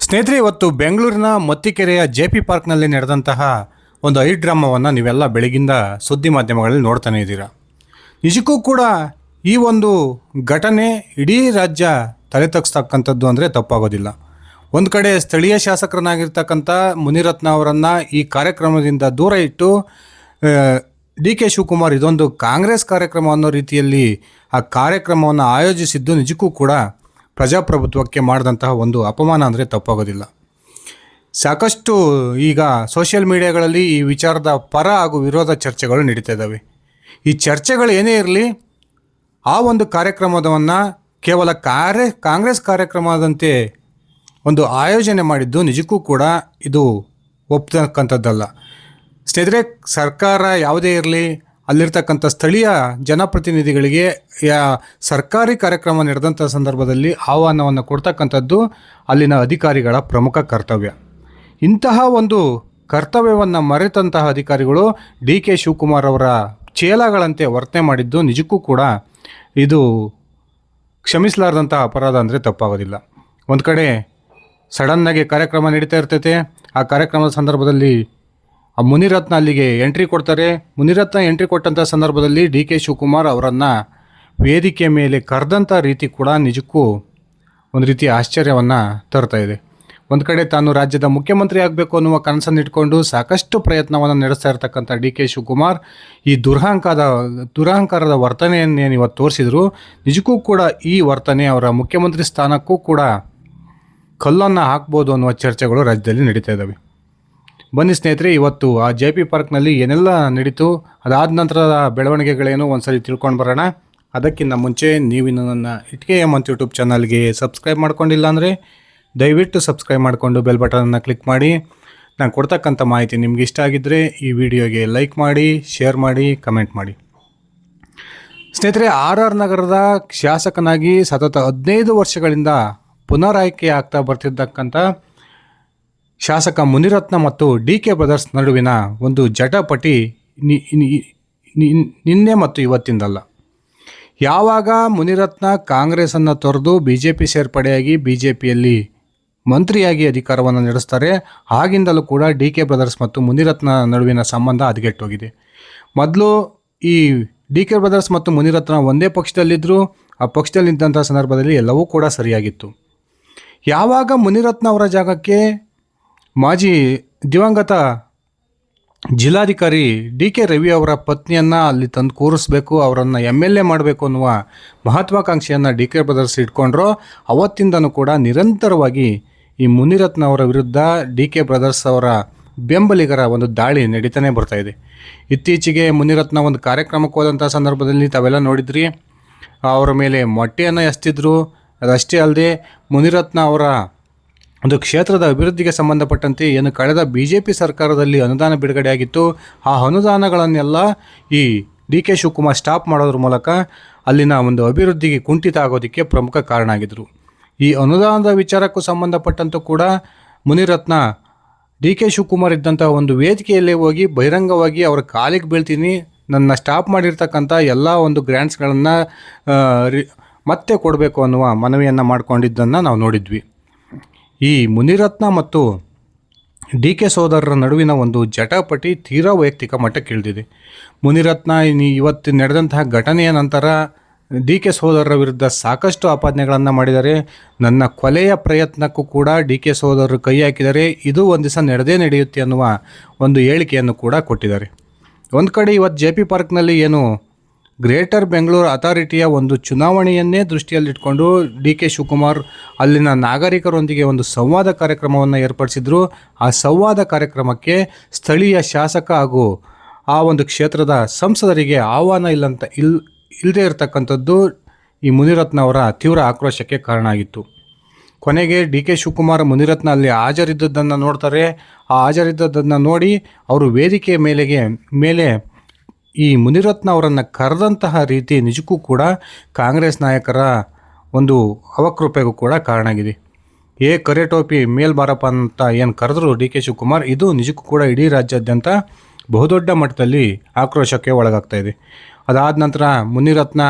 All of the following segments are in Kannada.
ಸ್ನೇಹಿತರೆ, ಇವತ್ತು ಬೆಂಗಳೂರಿನ ಮತ್ತಿಕೆರೆಯ ಜೆ ಪಿ ಪಾರ್ಕ್ನಲ್ಲಿ ನಡೆದಂತಹ ಒಂದು ಐ ಡ್ರಾಮಾವನ್ನು ನೀವೆಲ್ಲ ಬೆಳಗಿಂದ ಸುದ್ದಿ ಮಾಧ್ಯಮಗಳಲ್ಲಿ ನೋಡ್ತಾನೆ ಇದ್ದೀರಾ. ನಿಜಕ್ಕೂ ಕೂಡ ಈ ಒಂದು ಘಟನೆ ಇಡೀ ರಾಜ್ಯ ತಲೆ ತಗ್ಸ್ತಕ್ಕಂಥದ್ದು ಅಂದರೆ ತಪ್ಪಾಗೋದಿಲ್ಲ. ಒಂದು ಕಡೆ ಸ್ಥಳೀಯ ಶಾಸಕರನ್ನಾಗಿರ್ತಕ್ಕಂಥ ಮುನಿರತ್ನ ಅವರನ್ನು ಈ ಕಾರ್ಯಕ್ರಮದಿಂದ ದೂರ ಇಟ್ಟು ಡಿ ಕೆ ಶಿವಕುಮಾರ್ ಇದೊಂದು ಕಾಂಗ್ರೆಸ್ ಕಾರ್ಯಕ್ರಮ ಅನ್ನೋ ರೀತಿಯಲ್ಲಿ ಆ ಕಾರ್ಯಕ್ರಮವನ್ನು ಆಯೋಜಿಸಿದ್ದು ನಿಜಕ್ಕೂ ಕೂಡ ಪ್ರಜಾಪ್ರಭುತ್ವಕ್ಕೆ ಮಾಡಿದಂತಹ ಒಂದು ಅಪಮಾನ ಅಂದರೆ ತಪ್ಪಾಗೋದಿಲ್ಲ. ಸಾಕಷ್ಟು ಈಗ ಸೋಷಿಯಲ್ ಮೀಡಿಯಾಗಳಲ್ಲಿ ಈ ವಿಚಾರದ ಪರ ಹಾಗೂ ವಿರೋಧ ಚರ್ಚೆಗಳು ನಡೀತಾ ಇದ್ದಾವೆ. ಈ ಚರ್ಚೆಗಳು ಏನೇ ಇರಲಿ, ಆ ಒಂದು ಕಾರ್ಯಕ್ರಮದವನ್ನು ಕೇವಲ ಕಾರ್ಯ, ಕಾಂಗ್ರೆಸ್ ಕಾರ್ಯಕ್ರಮದಂತೆ ಒಂದು ಆಯೋಜನೆ ಮಾಡಿದ್ದು ನಿಜಕ್ಕೂ ಕೂಡ ಇದು ಒಪ್ತಕ್ಕಂಥದ್ದಲ್ಲ. ಸ್ನೇಹಿತರೆ, ಸರ್ಕಾರ ಯಾವುದೇ ಇರಲಿ ಅಲ್ಲಿರ್ತಕ್ಕಂಥ ಸ್ಥಳೀಯ ಜನಪ್ರತಿನಿಧಿಗಳಿಗೆ ಯಾ ಸರ್ಕಾರಿ ಕಾರ್ಯಕ್ರಮ ನಡೆದಂಥ ಸಂದರ್ಭದಲ್ಲಿ ಆಹ್ವಾನವನ್ನು ಕೊಡ್ತಕ್ಕಂಥದ್ದು ಅಲ್ಲಿನ ಅಧಿಕಾರಿಗಳ ಪ್ರಮುಖ ಕರ್ತವ್ಯ. ಇಂತಹ ಒಂದು ಕರ್ತವ್ಯವನ್ನು ಮರೆತಂತಹ ಅಧಿಕಾರಿಗಳು ಡಿ ಕೆ ಶಿವಕುಮಾರ್ ಅವರ ಚೇಲಗಳಂತೆ ವರ್ತನೆ ಮಾಡಿದ್ದು ನಿಜಕ್ಕೂ ಕೂಡ ಇದು ಕ್ಷಮಿಸಲಾರ್ದಂತಹ ಅಪರಾಧ ಅಂದರೆ ತಪ್ಪಾಗೋದಿಲ್ಲ. ಒಂದು ಕಡೆ ಸಡನ್ನಾಗಿ ಕಾರ್ಯಕ್ರಮ ನಡೀತಾ ಇರ್ತೈತೆ, ಆ ಕಾರ್ಯಕ್ರಮದ ಸಂದರ್ಭದಲ್ಲಿ ಆ ಮುನಿರತ್ನ ಅಲ್ಲಿಗೆ ಎಂಟ್ರಿ ಕೊಡ್ತಾರೆ. ಮುನಿರತ್ನ ಎಂಟ್ರಿ ಕೊಟ್ಟಂಥ ಸಂದರ್ಭದಲ್ಲಿ ಡಿ ಕೆ ಶಿವಕುಮಾರ್ ಅವರನ್ನು ವೇದಿಕೆ ಮೇಲೆ ಕರೆದಂಥ ರೀತಿ ಕೂಡ ನಿಜಕ್ಕೂ ಒಂದು ರೀತಿ ಆಶ್ಚರ್ಯವನ್ನು ತರ್ತಾ ಇದೆ. ಒಂದು ಕಡೆ ತಾನು ರಾಜ್ಯದ ಮುಖ್ಯಮಂತ್ರಿ ಆಗಬೇಕು ಅನ್ನುವ ಕನಸನ್ನು ಇಟ್ಕೊಂಡು ಸಾಕಷ್ಟು ಪ್ರಯತ್ನವನ್ನು ನಡೆಸ್ತಾ ಇರತಕ್ಕಂಥ ಡಿ ಕೆ ಶಿವಕುಮಾರ್ ಈ ದುರಹಂಕಾರದ ದುರಹಂಕಾರದ ವರ್ತನೆಯನ್ನೇನು ಇವತ್ತು ತೋರಿಸಿದ್ರು. ನಿಜಕ್ಕೂ ಕೂಡ ಈ ವರ್ತನೆ ಅವರ ಮುಖ್ಯಮಂತ್ರಿ ಸ್ಥಾನಕ್ಕೂ ಕೂಡ ಕಲ್ಲನ್ನು ಹಾಕ್ಬೋದು ಅನ್ನುವ ಚರ್ಚೆಗಳು ರಾಜ್ಯದಲ್ಲಿ ನಡೀತಾ ಇದ್ದಾವೆ ಬನ್ನಿ ಸ್ನೇಹಿತರೆ, ಇವತ್ತು ಆ ಜೆ ಪಿ ಪಾರ್ಕ್ನಲ್ಲಿ ಏನೆಲ್ಲ ನಡೀತು, ಅದಾದ ನಂತರದ ಬೆಳವಣಿಗೆಗಳೇನು ಒಂದ್ಸರಿ ತಿಳ್ಕೊಂಡು ಬರೋಣ. ಅದಕ್ಕಿಂತ ಮುಂಚೆ ನೀವಿನ್ನು ನನ್ನ ಇಟ್ಕೆ ಎಂ ಅಂತ ಯೂಟ್ಯೂಬ್ ಚಾನಲ್ಗೆ ಸಬ್ಸ್ಕ್ರೈಬ್ ಮಾಡ್ಕೊಂಡಿಲ್ಲ ಅಂದರೆ ದಯವಿಟ್ಟು ಸಬ್ಸ್ಕ್ರೈಬ್ ಮಾಡಿಕೊಂಡು ಬೆಲ್ ಬಟನನ್ನು ಕ್ಲಿಕ್ ಮಾಡಿ. ನಾನು ಕೊಡ್ತಕ್ಕಂಥ ಮಾಹಿತಿ ನಿಮ್ಗೆ ಇಷ್ಟ ಆಗಿದ್ದರೆ ಈ ವಿಡಿಯೋಗೆ ಲೈಕ್ ಮಾಡಿ, ಶೇರ್ ಮಾಡಿ, ಕಮೆಂಟ್ ಮಾಡಿ. ಸ್ನೇಹಿತರೆ, ಆರ್ ಆರ್ ನಗರದ ಶಾಸಕನಾಗಿ ಸತತ ಹದಿನೈದು ವರ್ಷಗಳಿಂದ ಪುನರಾಯ್ಕೆ ಆಗ್ತಾ ಬರ್ತಿದ್ದಕ್ಕಂಥ ಶಾಸಕ ಮುನಿರತ್ನ ಮತ್ತು ಡಿ ಕೆ ಬ್ರದರ್ಸ್ ನಡುವಿನ ಒಂದು ಜಟಾಪಟಿ ನಿನ್ನೆ ಮತ್ತು ಇವತ್ತಿಂದಲ್ಲ. ಯಾವಾಗ ಮುನಿರತ್ನ ಕಾಂಗ್ರೆಸ್ಸನ್ನು ತೊರೆದು ಬಿ ಜೆ ಪಿ ಸೇರ್ಪಡೆಯಾಗಿ ಬಿ ಜೆ ಪಿಯಲ್ಲಿ ಮಂತ್ರಿಯಾಗಿ ಅಧಿಕಾರವನ್ನು ನಡೆಸ್ತಾರೆ ಆಗಿಂದಲೂ ಕೂಡ ಡಿ ಕೆ ಬ್ರದರ್ಸ್ ಮತ್ತು ಮುನಿರತ್ನ ನಡುವಿನ ಸಂಬಂಧ ಹದಗೆಟ್ಟೋಗಿದೆ ಮೊದಲು ಈ ಡಿ ಕೆ ಬ್ರದರ್ಸ್ ಮತ್ತು ಮುನಿರತ್ನ ಒಂದೇ ಪಕ್ಷದಲ್ಲಿದ್ದರು ಆ ಪಕ್ಷದಲ್ಲಿದ್ದಂಥ ಸಂದರ್ಭದಲ್ಲಿ ಎಲ್ಲವೂ ಕೂಡ ಸರಿಯಾಗಿತ್ತು. ಯಾವಾಗ ಮುನಿರತ್ನ ಅವರ ಜಾಗಕ್ಕೆ ಮಾಜಿ ದಿವಂಗತ ಜಿಲ್ಲಾಧಿಕಾರಿ ಡಿ ಕೆ ರವಿ ಅವರ ಪತ್ನಿಯನ್ನು ಅಲ್ಲಿ ತಂದು ಕೂರಿಸ್ಬೇಕು, ಅವರನ್ನು ಎಂ ಎಲ್ ಎ ಮಾಡಬೇಕು ಅನ್ನುವ ಮಹತ್ವಾಕಾಂಕ್ಷೆಯನ್ನು ಡಿ ಕೆ ಬ್ರದರ್ಸ್ ಇಟ್ಕೊಂಡ್ರು. ಅವತ್ತಿಂದನೂ ಕೂಡ ನಿರಂತರವಾಗಿ ಈ ಮುನಿರತ್ನ ಅವರ ವಿರುದ್ಧ ಡಿ ಕೆ ಬ್ರದರ್ಸ್ ಅವರ ಬೆಂಬಲಿಗರ ಒಂದು ದಾಳಿ ನಡೀತಾನೆ ಬರ್ತಾ ಇದೆ. ಇತ್ತೀಚೆಗೆ ಮುನಿರತ್ನ ಒಂದು ಕಾರ್ಯಕ್ರಮಕ್ಕೆ ಹೋದಂಥ ಸಂದರ್ಭದಲ್ಲಿ ತಾವೆಲ್ಲ ನೋಡಿದ್ರಿ. ಅವರ ಮೇಲೆ ಮೊಟ್ಟೆಯನ್ನು ಎಸ್ತಿದ್ರು. ಅದಷ್ಟೇ ಅಲ್ಲದೆ ಮುನಿರತ್ನ ಅವರ ಒಂದು ಕ್ಷೇತ್ರದ ಅಭಿವೃದ್ಧಿಗೆ ಸಂಬಂಧಪಟ್ಟಂತೆ ಏನು ಕಳೆದ ಬಿ ಜೆ ಪಿ ಸರ್ಕಾರದಲ್ಲಿ ಅನುದಾನ ಬಿಡುಗಡೆಯಾಗಿತ್ತು, ಆ ಅನುದಾನಗಳನ್ನೆಲ್ಲ ಈ ಡಿ ಕೆ ಶಿವಕುಮಾರ್ ಸ್ಟಾಪ್ ಮಾಡೋದ್ರ ಮೂಲಕ ಅಲ್ಲಿನ ಒಂದು ಅಭಿವೃದ್ಧಿಗೆ ಕುಂಠಿತ ಆಗೋದಕ್ಕೆ ಪ್ರಮುಖ ಕಾರಣ ಆಗಿದ್ದರು ಈ ಅನುದಾನದ ವಿಚಾರಕ್ಕೂ ಸಂಬಂಧಪಟ್ಟಂತೂ ಕೂಡ ಮುನಿರತ್ನ ಡಿ ಕೆ ಶಿವಕುಮಾರ್ ಇದ್ದಂಥ ಒಂದು ವೇದಿಕೆಯಲ್ಲೇ ಹೋಗಿ ಬಹಿರಂಗವಾಗಿ ಅವರ ಕಾಲಿಗೆ ಬೀಳ್ತೀನಿ, ನನ್ನ ಸ್ಟಾಪ್ ಮಾಡಿರ್ತಕ್ಕಂಥ ಎಲ್ಲ ಒಂದು ಗ್ರ್ಯಾಂಟ್ಸ್ಗಳನ್ನು ಮತ್ತೆ ಕೊಡಬೇಕು ಅನ್ನುವ ಮನವಿಯನ್ನು ಮಾಡಿಕೊಂಡಿದ್ದನ್ನು ನಾವು ನೋಡಿದ್ವಿ. ಈ ಮುನಿರತ್ನ ಮತ್ತು ಡಿ ಕೆ ಸೋದರರ ನಡುವಿನ ಒಂದು ಜಟಾಪಟಿ ತೀರಾ ವೈಯಕ್ತಿಕ ಮಟ್ಟಕ್ಕೆ ಇಳಿದಿದೆ. ಮುನಿರತ್ನ ಇವತ್ತು ನಡೆದಂತಹ ಘಟನೆಯ ನಂತರ ಡಿ ಕೆ ಸೋದರರ ವಿರುದ್ಧ ಸಾಕಷ್ಟು ಆಪಾದನೆಗಳನ್ನು ಮಾಡಿದ್ದಾರೆ ನನ್ನ ಕೊಲೆಯ ಪ್ರಯತ್ನಕ್ಕೂ ಕೂಡ ಡಿ ಕೆ ಸೋದರರು ಕೈ ಹಾಕಿದರೆ ಇದು ಒಂದು ದಿವಸ ನಡೆದೇ ನಡೆಯುತ್ತೆ ಅನ್ನುವ ಒಂದು ಹೇಳಿಕೆಯನ್ನು ಕೂಡ ಕೊಟ್ಟಿದ್ದಾರೆ. ಒಂದು ಕಡೆ ಇವತ್ತು ಜೆ ಪಿ ಪಾರ್ಕ್ನಲ್ಲಿ ಏನು ಗ್ರೇಟರ್ ಬೆಂಗಳೂರು ಅಥಾರಿಟಿಯ ಒಂದು ಚುನಾವಣೆಯನ್ನೇ ದೃಷ್ಟಿಯಲ್ಲಿಟ್ಕೊಂಡು ಡಿ ಕೆ ಶಿವಕುಮಾರ್ ಅಲ್ಲಿನ ನಾಗರಿಕರೊಂದಿಗೆ ಒಂದು ಸಂವಾದ ಕಾರ್ಯಕ್ರಮವನ್ನು ಏರ್ಪಡಿಸಿದ್ರು. ಆ ಸಂವಾದ ಕಾರ್ಯಕ್ರಮಕ್ಕೆ ಸ್ಥಳೀಯ ಶಾಸಕ ಹಾಗೂ ಆ ಒಂದು ಕ್ಷೇತ್ರದ ಸಂಸದರಿಗೆ ಆಹ್ವಾನ ಇಲ್ಲಂತ ಇಲ್ ಇಲ್ಲದೇ ಇರತಕ್ಕಂಥದ್ದು ಈ ಮುನಿರತ್ನ ಅವರ ತೀವ್ರ ಆಕ್ರೋಶಕ್ಕೆ ಕಾರಣ ಆಗಿತ್ತು. ಕೊನೆಗೆ ಡಿ ಕೆ ಶಿವಕುಮಾರ್ ಮುನಿರತ್ನ ಅಲ್ಲಿ ಹಾಜರಿದ್ದದ್ದನ್ನು ನೋಡ್ತಾರೆ. ಆ ಹಾಜರಿದ್ದದ್ದನ್ನು ನೋಡಿ ಅವರು ವೇದಿಕೆ ಮೇಲೆಗೆ, ಮೇಲೆ ಈ ಮುನಿರತ್ನ ಅವರನ್ನು ಕರೆದಂತಹ ರೀತಿ ನಿಜಕ್ಕೂ ಕೂಡ ಕಾಂಗ್ರೆಸ್ ನಾಯಕರ ಒಂದು ಅವಕೃಪೆಗೂ ಕೂಡ ಕಾರಣ ಆಗಿದೆ. ಏ ಕರೆ ಟೋಪಿ ಮೇಲ್ಬಾರಪ್ಪ ಅಂತ ಏನು ಕರೆದ್ರು ಡಿ ಕೆ ಶಿವಕುಮಾರ್, ಇದು ನಿಜಕ್ಕೂ ಕೂಡ ಇಡೀ ರಾಜ್ಯಾದ್ಯಂತ ಬಹುದೊಡ್ಡ ಮಟ್ಟದಲ್ಲಿ ಆಕ್ರೋಶಕ್ಕೆ ಒಳಗಾಗ್ತಾ ಇದೆ. ಅದಾದ ನಂತರ ಮುನಿರತ್ನ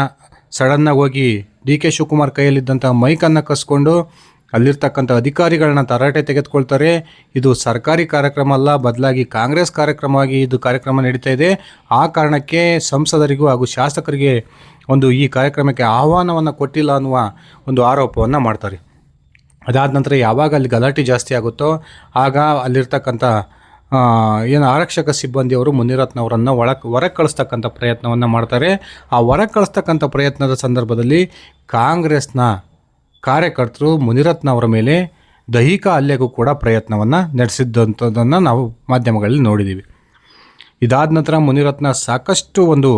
ಸಡನ್ನಾಗಿ ಹೋಗಿ ಡಿ ಕೆ ಶಿವಕುಮಾರ್ ಕೈಯಲ್ಲಿದ್ದಂಥ ಮೈಕನ್ನು ಕಸ್ಕೊಂಡು ಅಲ್ಲಿರ್ತಕ್ಕಂಥ ಅಧಿಕಾರಿಗಳನ್ನ ತರಾಟೆ ತೆಗೆದುಕೊಳ್ತಾರೆ. ಇದು ಸರ್ಕಾರಿ ಕಾರ್ಯಕ್ರಮ ಅಲ್ಲ, ಬದಲಾಗಿ ಕಾಂಗ್ರೆಸ್ ಕಾರ್ಯಕ್ರಮವಾಗಿ ಇದು ಕಾರ್ಯಕ್ರಮ ನಡೀತಾ ಇದೆ. ಆ ಕಾರಣಕ್ಕೆ ಸಂಸದರಿಗೂ ಹಾಗೂ ಶಾಸಕರಿಗೆ ಒಂದು ಈ ಕಾರ್ಯಕ್ರಮಕ್ಕೆ ಆಹ್ವಾನವನ್ನು ಕೊಟ್ಟಿಲ್ಲ ಅನ್ನುವ ಒಂದು ಆರೋಪವನ್ನು ಮಾಡ್ತಾರೆ. ಅದಾದ ನಂತರ ಯಾವಾಗ ಅಲ್ಲಿ ಗಲಾಟೆ ಜಾಸ್ತಿ ಆಗುತ್ತೋ, ಆಗ ಅಲ್ಲಿರ್ತಕ್ಕಂಥ ಏನು ಆರಕ್ಷಕ ಸಿಬ್ಬಂದಿಯವರು ಮುನಿರತ್ನವರನ್ನು ಒಳ ಹೊರಗೆ ಕಳಿಸ್ತಕ್ಕಂಥ ಪ್ರಯತ್ನವನ್ನು ಮಾಡ್ತಾರೆ. ಆ ಹೊರಗೆ ಕಳಿಸ್ತಕ್ಕಂಥ ಪ್ರಯತ್ನದ ಸಂದರ್ಭದಲ್ಲಿ ಕಾಂಗ್ರೆಸ್ನ ಕಾರ್ಯಕರ್ತರು ಮುನಿರತ್ನ ಅವರ ಮೇಲೆ ದೈಹಿಕ ಹಲ್ಲೆಗೂ ಕೂಡ ಪ್ರಯತ್ನವನ್ನು ನಡೆಸಿದ್ದಂಥದ್ದನ್ನು ನಾವು ಮಾಧ್ಯಮಗಳಲ್ಲಿ ನೋಡಿದ್ದೀವಿ ಇದಾದ ನಂತರ ಮುನಿರತ್ನ ಸಾಕಷ್ಟು ಒಂದು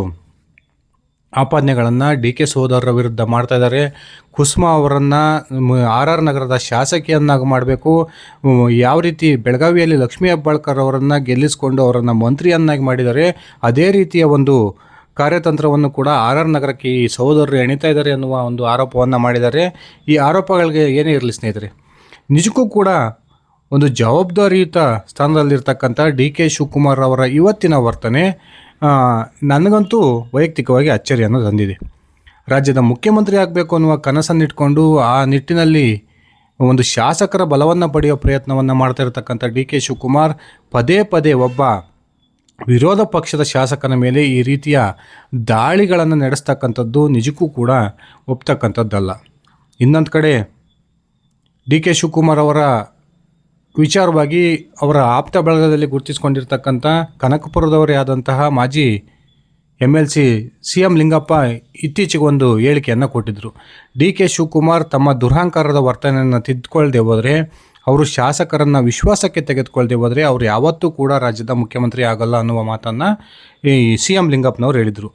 ಆಪಾದನೆಗಳನ್ನು ಡಿ ಕೆ ಸೋದರರ ವಿರುದ್ಧ ಮಾಡ್ತಾ ಇದ್ದಾರೆ. ಕುಸುಮಾ ಅವರನ್ನು ಆರ್ ಆರ್ ನಗರದ ಶಾಸಕಿಯನ್ನಾಗಿ ಮಾಡಬೇಕು. ಯಾವ ರೀತಿ ಬೆಳಗಾವಿಯಲ್ಲಿ ಲಕ್ಷ್ಮೀ ಹೆಬ್ಬಾಳ್ಕರ್ ಅವರನ್ನು ಗೆಲ್ಲಿಸಿಕೊಂಡು ಅವರನ್ನು ಮಂತ್ರಿಯನ್ನಾಗಿ ಮಾಡಿದ್ದಾರೆ. ಅದೇ ರೀತಿಯ ಒಂದು ಕಾರ್ಯತಂತ್ರವನ್ನು ಕೂಡ ಆರ್ ಆರ್ ನಗರಕ್ಕೆ ಈ ಸಹೋದರರು ಎಣಿತಾ ಇದ್ದಾರೆ ಅನ್ನುವ ಒಂದು ಆರೋಪವನ್ನು ಮಾಡಿದ್ದಾರೆ. ಈ ಆರೋಪಗಳಿಗೆ ಏನೇ ಇರಲಿ ಸ್ನೇಹಿತರೆ, ನಿಜಕ್ಕೂ ಕೂಡ ಒಂದು ಜವಾಬ್ದಾರಿಯುತ ಸ್ಥಾನದಲ್ಲಿರ್ತಕ್ಕಂಥ ಡಿ ಕೆ ಶಿವಕುಮಾರ್ ಅವರ ಇವತ್ತಿನ ವರ್ತನೆ ನನಗಂತೂ ವೈಯಕ್ತಿಕವಾಗಿ ಅಚ್ಚರಿಯನ್ನು ತಂದಿದೆ. ರಾಜ್ಯದ ಮುಖ್ಯಮಂತ್ರಿ ಆಗಬೇಕು ಅನ್ನುವ ಕನಸನ್ನಿಟ್ಕೊಂಡು ಆ ನಿಟ್ಟಿನಲ್ಲಿ ಒಂದು ಶಾಸಕರ ಬಲವನ್ನು ಪಡೆಯುವ ಪ್ರಯತ್ನವನ್ನು ಮಾಡ್ತಾ ಇರತಕ್ಕಂಥ ಡಿ ಕೆ ಶಿವಕುಮಾರ್ ಪದೇ ಪದೇ ಒಬ್ಬ ವಿರೋಧ ಪಕ್ಷದ ಶಾಸಕನ ಮೇಲೆ ಈ ರೀತಿಯ ದಾಳಿಗಳನ್ನು ನಡೆಸ್ತಕ್ಕಂಥದ್ದು ನಿಜಕ್ಕೂ ಕೂಡ ಒಪ್ತಕ್ಕಂಥದ್ದಲ್ಲ. ಇನ್ನೊಂದು ಕಡೆ ಡಿ ಕೆ ಶಿವಕುಮಾರ್ ಅವರ ವಿಚಾರವಾಗಿ ಅವರ ಆಪ್ತ ಬಳಗದಲ್ಲಿ ಗುರುತಿಸಿಕೊಂಡಿರ್ತಕ್ಕಂಥ ಕನಕಪುರದವರೇ ಆದಂತಹ ಮಾಜಿ M L C C M Lingappa ಇತ್ತೀಚೆಗೆ ಒಂದು ಹೇಳಿಕೆಯನ್ನು ಕೊಟ್ಟಿದ್ದರು ಡಿ ಕೆ ಶಿವಕುಮಾರ್ ತಮ್ಮ ದುರಹಂಕಾರದ ವರ್ತನೆಯನ್ನು ತಿದ್ದುಕೊಳ್ಳದೆ ಹೋದರೆ ಅವರು ಶಾಸಕರನ್ನು ವಿಶ್ವಾಸಕ್ಕೆ ತೆಗೆದುಕೊಳ್ಳದೆ ಹೋದರೆ ಅವರು ಯಾವತ್ತೂ ಕೂಡ ರಾಜ್ಯದ ಮುಖ್ಯಮಂತ್ರಿ ಆಗಲ್ಲ ಅನ್ನುವ ಮಾತನ್ನು ಈ ಸಿ ಎಂ ಲಿಂಗಪ್ಪನವ್ರು ಹೇಳಿದರು.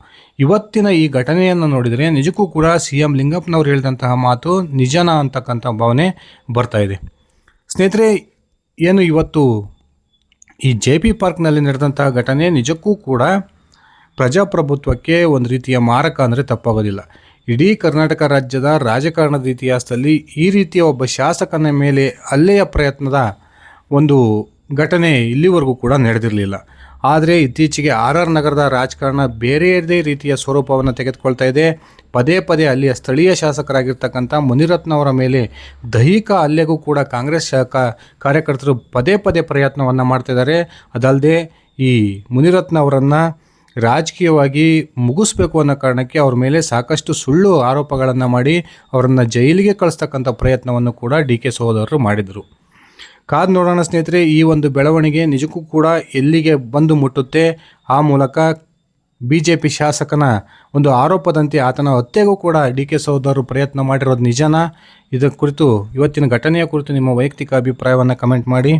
ಇವತ್ತಿನ ಈ ಘಟನೆಯನ್ನು ನೋಡಿದರೆ ನಿಜಕ್ಕೂ ಕೂಡ ಸಿ ಎಂ ಲಿಂಗಪ್ಪನವ್ರು ಹೇಳಿದಂತಹ ಮಾತು ನಿಜನ ಅಂತಕ್ಕಂಥ ಭಾವನೆ ಬರ್ತಾ ಇದೆ. ಸ್ನೇಹಿತರೆ, ಏನು ಇವತ್ತು ಈ ಜೆ ಪಿ ಪಾರ್ಕ್ನಲ್ಲಿ ನಡೆದಂತಹ ಘಟನೆ ನಿಜಕ್ಕೂ ಕೂಡ ಪ್ರಜಾಪ್ರಭುತ್ವಕ್ಕೆ ಒಂದು ರೀತಿಯ ಮಾರಕ ಅಂದರೆ ತಪ್ಪಾಗೋದಿಲ್ಲ. ಇಡೀ ಕರ್ನಾಟಕ ರಾಜ್ಯದ ರಾಜಕಾರಣದ ಇತಿಹಾಸದಲ್ಲಿ ಈ ರೀತಿಯ ಒಬ್ಬ ಶಾಸಕನ ಮೇಲೆ ಅಲ್ಲೆಯ ಪ್ರಯತ್ನದ ಒಂದು ಘಟನೆ ಇಲ್ಲಿವರೆಗೂ ಕೂಡ ನಡೆದಿರಲಿಲ್ಲ. ಆದರೆ ಇತ್ತೀಚೆಗೆ ಆರ್ ಆರ್ ನಗರದ ರಾಜಕಾರಣ ಬೇರೆಯದೇ ರೀತಿಯ ಸ್ವರೂಪವನ್ನು ತೆಗೆದುಕೊಳ್ತಾ ಇದೆ. ಪದೇ ಪದೇ ಅಲ್ಲಿಯ ಸ್ಥಳೀಯ ಶಾಸಕರಾಗಿರ್ತಕ್ಕಂಥ ಮುನಿರತ್ನ ಅವರ ಮೇಲೆ ದೈಹಿಕ ಅಲ್ಲೆಗೂ ಕೂಡ ಕಾಂಗ್ರೆಸ್ ಕಾರ್ಯಕರ್ತರು ಪದೇ ಪದೇ ಪ್ರಯತ್ನವನ್ನು ಮಾಡ್ತಿದ್ದಾರೆ. ಅದಲ್ಲದೆ ಈ ಮುನಿರತ್ನ ಅವರನ್ನು ರಾಜಕೀಯವಾಗಿ ಮುಗಿಸ್ಬೇಕು ಅನ್ನೋ ಕಾರಣಕ್ಕೆ ಅವ್ರ ಮೇಲೆ ಸಾಕಷ್ಟು ಸುಳ್ಳು ಆರೋಪಗಳನ್ನು ಮಾಡಿ ಅವರನ್ನು ಜೈಲಿಗೆ ಕಳಿಸ್ತಕ್ಕಂಥ ಪ್ರಯತ್ನವನ್ನು ಕೂಡ ಡಿ ಕೆ ಸಹೋದರರು ಮಾಡಿದರು. ಕಾದು ನೋಡೋಣ ಸ್ನೇಹಿತರೆ, ಈ ಒಂದು ಬೆಳವಣಿಗೆ ನಿಜಕ್ಕೂ ಕೂಡ ಎಲ್ಲಿಗೆ ಬಂದು ಮುಟ್ಟುತ್ತೆ? ಆ ಮೂಲಕ ಬಿ ಜೆ ಪಿ ಶಾಸಕನ ಒಂದು ಆರೋಪದಂತೆ ಆತನ ಹತ್ಯೆಗೂ ಕೂಡ ಡಿ ಕೆ ಸಹೋದರರು ಪ್ರಯತ್ನ ಮಾಡಿರೋದು ನಿಜನಾ? ಇದರ ಕುರಿತು ಇವತ್ತಿನ ಘಟನೆಯ ಕುರಿತು ನಿಮ್ಮ ವೈಯಕ್ತಿಕ ಅಭಿಪ್ರಾಯವನ್ನು ಕಮೆಂಟ್ ಮಾಡಿ.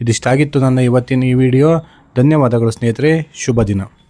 ಇದಿಷ್ಟಾಗಿತ್ತು ನನ್ನ ಇವತ್ತಿನ ಈ ವಿಡಿಯೋ. ಧನ್ಯವಾದಗಳು ಸ್ನೇಹಿತರೆ, ಶುಭ ದಿನ.